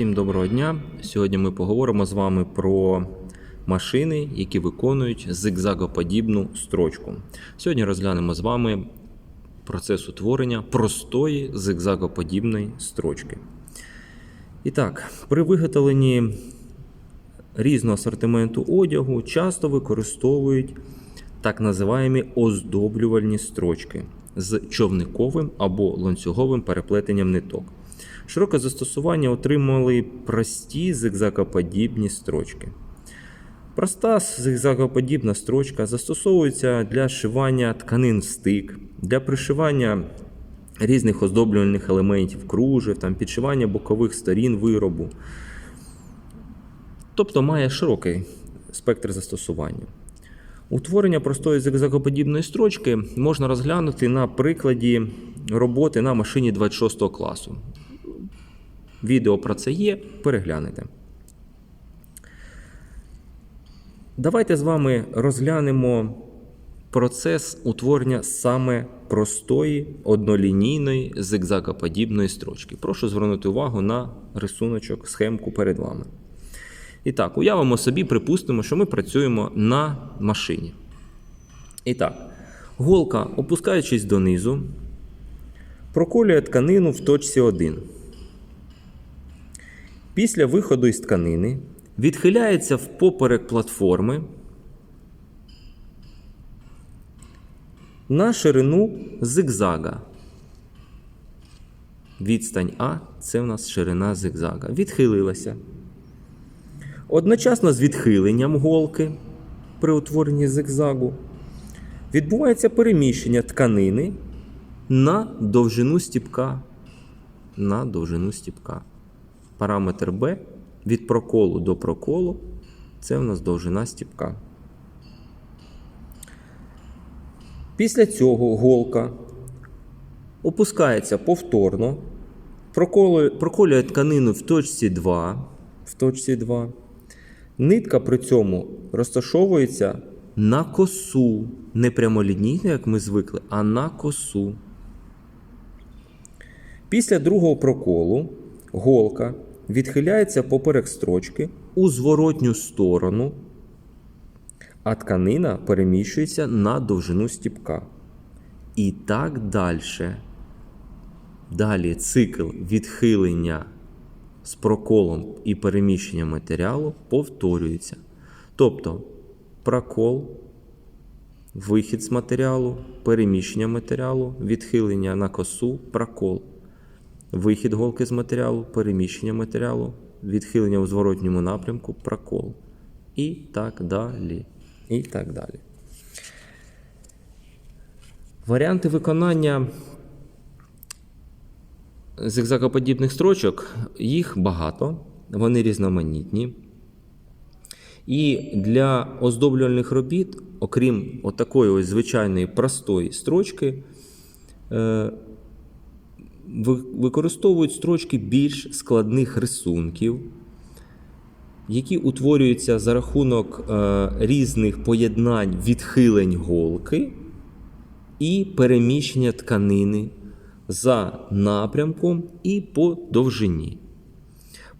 Всім доброго дня! Сьогодні ми поговоримо з вами про машини, які виконують зигзагоподібну строчку. Сьогодні розглянемо з вами процес утворення простої зигзагоподібної строчки. І так, при виготовленні різного асортименту одягу часто використовують так називаємо оздоблювальні строчки з човниковим або ланцюговим переплетенням ниток. Широке застосування отримали прості зигзагоподібні строчки. Проста зигзагоподібна строчка застосовується для шивання тканин в стик, для пришивання різних оздоблювальних елементів, кружев, там, підшивання бокових сторін виробу. Тобто має широкий спектр застосування. Утворення простої зигзагоподібної строчки можна розглянути на прикладі роботи на машині 26 класу. Відео про це є, переглянете. Давайте з вами розглянемо процес утворення саме простої однолінійної зигзагоподібної строчки. Прошу звернути увагу на рисуночок, схемку перед вами. І так, уявимо собі, припустимо, що ми працюємо на машині. І так, голка, опускаючись донизу, проколює тканину в точці 1. Після виходу із тканини відхиляється впоперек платформи на ширину зигзага. Відстань А це в нас ширина зигзага. Відхилилася. Одночасно з відхиленням голки при утворенні зигзагу відбувається переміщення тканини на довжину стіпка. На довжину стіпка. Параметр B від проколу до проколу це у нас довжина стіпка. Після цього голка опускається повторно, проколює, проколює тканину в точці 2. В точці 2. Нитка при цьому розташовується на косу. Не прямолінійно, як ми звикли, а на косу. Після другого проколу голка відхиляється поперек строчки у зворотню сторону, а тканина переміщується на довжину стіпка. І так далі. Далі цикл відхилення з проколом і переміщення матеріалу повторюється. Тобто прокол, вихід з матеріалу, переміщення матеріалу, відхилення на косу, прокол. Вихід голки з матеріалу, переміщення матеріалу, відхилення у зворотньому напрямку, прокол. І так далі. І так далі. Варіанти виконання зигзагоподібних строчок, їх багато, вони різноманітні. І для оздоблювальних робіт, окрім отакої ось звичайної простої строчки, е, використовують строчки більш складних рисунків, які утворюються за рахунок е, різних поєднань відхилень голки і переміщення тканини за напрямком і по довжині.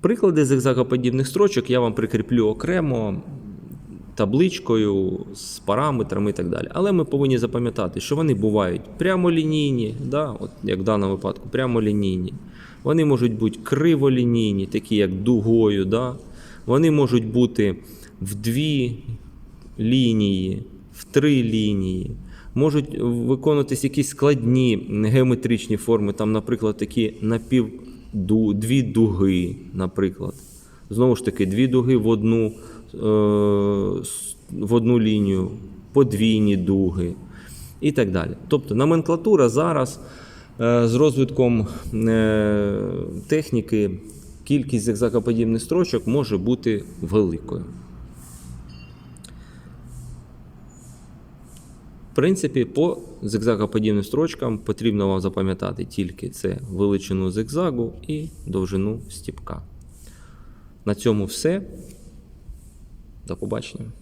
Приклади зигзагоподібних строчок я вам прикріплю окремо табличкою з параметрами і так далі. Але ми повинні запам'ятати, що вони бувають прямолінійні, да, от як в даному випадку, прямолінійні. Вони можуть бути криволінійні, такі як дугою. Да. Вони можуть бути в дві лінії, в три лінії. Можуть виконуватись якісь складні геометричні форми, там, наприклад, такі напів дві дуги, наприклад. Знову ж таки, дві дуги в одну в одну лінію, подвійні дуги і так далі. Тобто номенклатура зараз е, з розвитком е, техніки, кількість зигзагоподібних строчок може бути великою. В принципі, по зигзагоподібним строчкам потрібно вам запам'ятати тільки це величину зигзагу і довжину стіпка. На цьому все. До побачення.